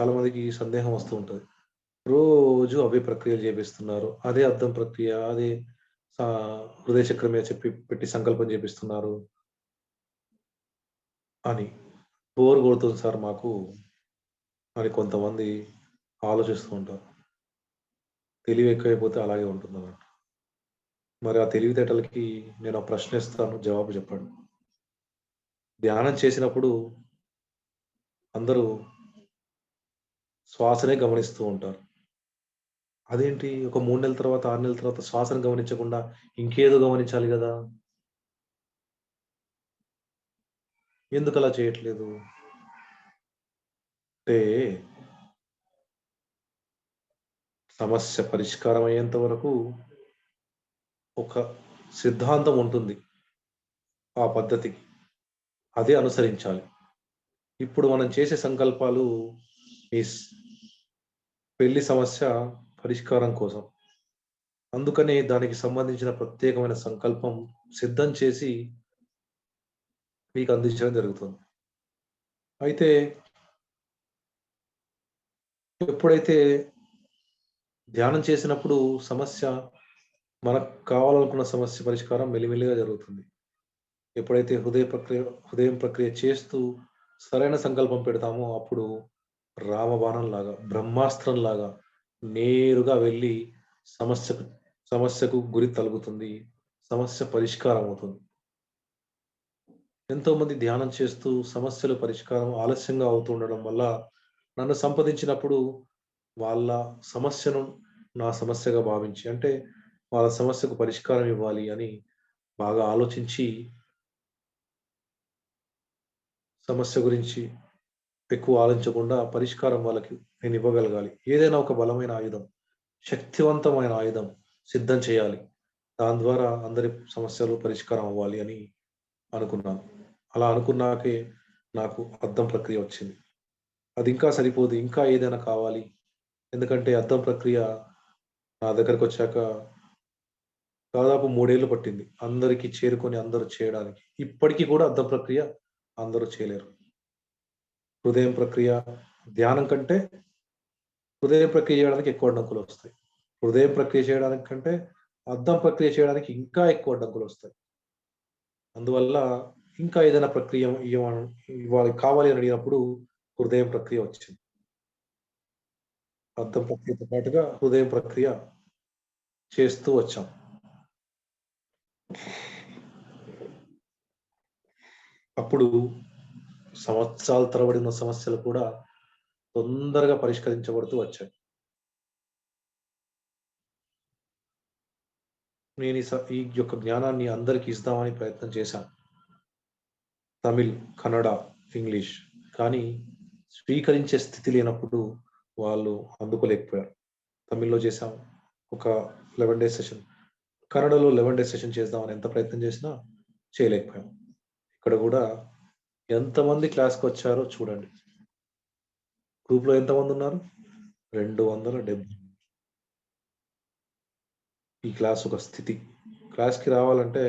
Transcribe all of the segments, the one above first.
చాలా మందికి సందేహం వస్తూ ఉంటుంది రోజు అవే ప్రక్రియలు చేపిస్తున్నారు. అదే అర్థం ప్రక్రియ, అదే హృదయ చక్రం మీద చెప్పి పెట్టి సంకల్పం చేపిస్తున్నారు. అని. బోర్ కొడుతుంది సార్ మాకు అని కొంతమంది ఆలోచిస్తూ ఉంటారు. తెలివి ఎక్కువైపోతే అలాగే ఉంటుంది అన్నమాట మరి ఆ తెలివితేటలకి నేను ఆ ప్రశ్న ఇస్తాను. జవాబు చెప్పండి. ధ్యానం చేసినప్పుడు అందరూ శ్వాసనే గమనిస్తూ ఉంటారు. అదేంటి ఒక మూడు నెలల తర్వాత, ఆరు నెలల తర్వాత శ్వాసను గమనించకుండా ఇంకేదో గమనించాలి గదా! ఎందుకలా చేయట్లేదు? అంటే సమస్య పరిష్కారం అయ్యేంత వరకు ఒక సిద్ధాంతం ఉంటుంది. ఆ పద్ధతికి. అదే అనుసరించాలి. ఇప్పుడు మనం చేసే సంకల్పాలు ఈ పెళ్ళి సమస్య పరిష్కారం కోసం. అందుకనే దానికి సంబంధించిన ప్రత్యేకమైన సంకల్పం సిద్ధం చేసి మీకు అందించడం జరుగుతుంది. అయితే ఎప్పుడైతే ధ్యానం చేసినప్పుడు సమస్య మనకు కావాలనుకున్న సమస్య పరిష్కారం మెల్లిమెల్లిగా జరుగుతుంది. ఎప్పుడైతే హృదయ ప్రక్రియ హృదయం ప్రక్రియ చేస్తూ సరైన సంకల్పం పెడతామో అప్పుడు రామబాణంలాగా, బ్రహ్మాస్త్రంలాగా నేరుగా వెళ్ళి సమస్యకు సమస్యకు గురి తలుగుతుంది. సమస్య పరిష్కారం అవుతుంది. ఎంతోమంది ధ్యానం చేస్తూ సమస్యలు పరిష్కారం ఆలస్యంగా అవుతుండడం వల్ల నన్ను సంప్రదించినప్పుడు వాళ్ళ సమస్యను నా సమస్యగా భావించి అంటే వాళ్ళ సమస్యకు పరిష్కారం ఇవ్వాలి అని బాగా ఆలోచించి సమస్య గురించి ఎక్కువ ఆలోచించకుండా పరిష్కారం వాళ్ళకి నేను ఇవ్వగలగాలి. ఏదైనా ఒక బలమైన ఆయుధం, శక్తివంతమైన ఆయుధం సిద్ధం చేయాలి. దాని ద్వారా అందరి సమస్యలు పరిష్కారం అవ్వాలి అని అనుకున్నాను. అలా అనుకున్నాకే నాకు అర్థం ప్రక్రియ వచ్చింది. అది ఇంకా సరిపోదు. ఇంకా ఏదైనా కావాలి. ఎందుకంటే అర్థం ప్రక్రియ నా దగ్గరకొచ్చాక దాదాపు మూడేళ్ళు పట్టింది. అందరికీ చేరుకొని అందరూ చేయడానికి. ఇప్పటికీ కూడా అర్థం ప్రక్రియ అందరూ చేయలేరు. హృదయం ప్రక్రియ ధ్యానం కంటే హృదయం ప్రక్రియ చేయడానికి ఎక్కువ అడ్డంకులొస్తాయి. హృదయం ప్రక్రియ చేయడానికి కంటే అర్థం ప్రక్రియ చేయడానికి ఇంకా ఎక్కువ అడ్డంకులొస్తాయి. అందువల్ల ఇంకా ఏదైనా ప్రక్రియ ఇవాళ ఇవ్వాలి కావాలి అని అడిగినప్పుడు హృదయం ప్రక్రియ వచ్చింది. అర్థం ప్రక్రియతో పాటుగా హృదయం ప్రక్రియ చేస్తూ వచ్చాం. అప్పుడు సంవత్సరాల తరబడి ఉన్న సమస్యలు కూడా తొందరగా పరిష్కరించబడుతూ వచ్చాయి. నేను ఈ స ఈ యొక్క జ్ఞానాన్ని అందరికి ఇస్తామని ప్రయత్నం చేశాను. తమిళ్, కన్నడ, ఇంగ్లీష్. కానీ స్వీకరించే స్థితి లేనప్పుడు వాళ్ళు అందుకోలేకపోయారు. తమిళ్‌లో చేశాం. ఒక 11 డేస్ సెషన్. కన్నడలో 11 డేస్ సెషన్ చేద్దామని ఎంత ప్రయత్నం చేసినా చేయలేకపోయాం. ఇక్కడ కూడా ఎంతమంది క్లాస్కి వచ్చారో చూడండి. గ్రూప్‌లో ఎంతమంది ఉన్నారు రెండు వందల డెబ్బై ఈ క్లాస్ ఒక స్థితి. క్లాస్‌కి రావాలంటే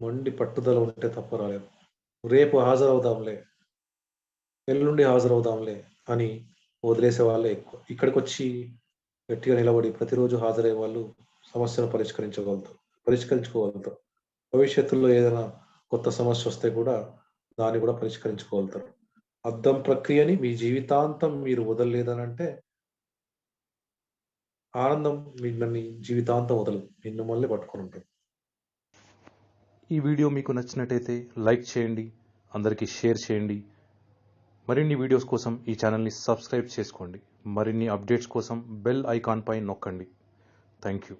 మొండి పట్టుదల ఉంటే తప్ప రాలేదు రేపు హాజరవుదాంలే. ఎల్లుండి హాజరవుదాంలే అని వదిలేసే వాళ్ళే ఎక్కువ. ఇక్కడికి వచ్చి గట్టిగా నిలబడి ప్రతిరోజు హాజరయ్యే వాళ్ళు సమస్యను పరిష్కరించగలుగుతారు. పరిష్కరించుకోగలుగుతారు. భవిష్యత్తులో ఏదైనా కొత్త సమస్య వస్తే కూడా దాన్ని కూడా పరిష్కరించుకోగలుగుతారు. అద్దం ప్రక్రియని మీ జీవితాంతం మీరు వదలలేదనంటే ఆనందం మిమ్మల్ని జీవితాంతం వదలదు. మిమ్మల్నే పట్టుకొని ఉంటుంది ఈ వీడియో మీకు నచ్చినట్టయితే లైక్ చేయండి. అందరికీ షేర్ చేయండి. మరిన్ని వీడియోస్ కోసం ఈ ఛానల్‌ని సబ్స్క్రైబ్ చేసుకోండి. మరిన్ని అప్డేట్స్ కోసం బెల్ ఐకాన్పై నొక్కండి. Thank you.